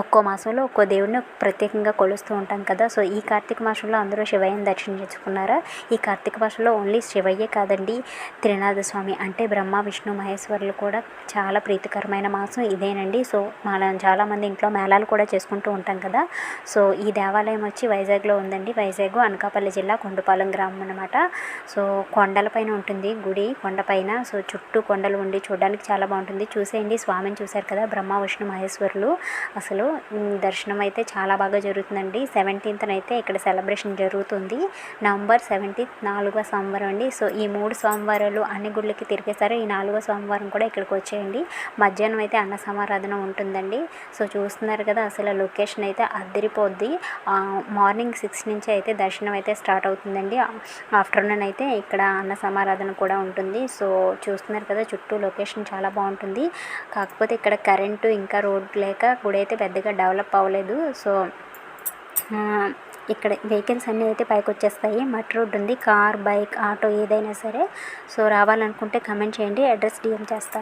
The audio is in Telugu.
ఒక్కో మాసంలో ఒక్కో దేవుడిని ప్రత్యేకంగా కొలుస్తూ ఉంటాం కదా. సో ఈ కార్తీక మాసంలో అందరూ శివయ్యని దర్శించుకున్నారా ఈ కార్తీక మాసంలో ఓన్లీ శివయ్యే కాదండి త్రినాథ స్వామి అంటే బ్రహ్మ విష్ణు మహేశ్వరులు కూడా చాలా ప్రీతికరమైన మాసం ఇదేనండి. సో మనం చాలామంది ఇంట్లో మేళాలు కూడా చేసుకుంటూ ఉంటాం కదా. సో ఈ దేవాలయం వచ్చి వైజాగ్లో ఉందండి. వైజాగ్ అనకాపల్లి జిల్లా కొండపాలెం గ్రామం అనమాట సో కొండలపైన ఉంటుంది గుడి కొండపైన సో చుట్టూ కొండలు ఉండి చూడడానికి చాలా బాగుంటుంది. చూసేయండి స్వామిని చూశారు కదా బ్రహ్మ విష్ణు మహేశ్వరులు. అసలు ఉమ్, దర్శనం అయితే చాలా బాగా జరుగుతుందండి. సెవెంటీన్త్న అయితే ఇక్కడ సెలబ్రేషన్ జరుగుతుంది. నవంబర్ సెవెంటీన్త్ నాలుగవ సోమవారం అండి. సో ఈ మూడు సోమవారాలు అన్ని గుళ్ళకి తిరిగేసారు ఈ నాలుగో సోమవారం కూడా ఇక్కడికి వచ్చేయండి. మధ్యాహ్నం అయితే అన్న సమారాధన ఉంటుందండి. సో చూస్తున్నారు కదా అసలు లొకేషన్ అయితే అద్దరిపోద్ది మార్నింగ్ సిక్స్ నుంచి అయితే దర్శనం అయితే స్టార్ట్ అవుతుందండి. ఆఫ్టర్నూన్ అయితే ఇక్కడ అన్న సమారాధన కూడా ఉంటుంది. సో చూస్తున్నారు కదా చుట్టూ లొకేషన్ చాలా బాగుంటుంది. కాకపోతే ఇక్కడ కరెంటు ఇంకా రోడ్ లేక గుడి అయితే పెద్దగా డెవలప్ అవ్వలేదు. సో ఇక్కడ వెహికల్స్ అన్నీ అయితే పైకి వచ్చేస్తాయి మట్ రోడ్ ఉంది కార్ బైక్ ఆటో ఏదైనా సరే. సో రావాలనుకుంటే కమెంట్ చేయండి. అడ్రస్ డిఎం చేస్తాను.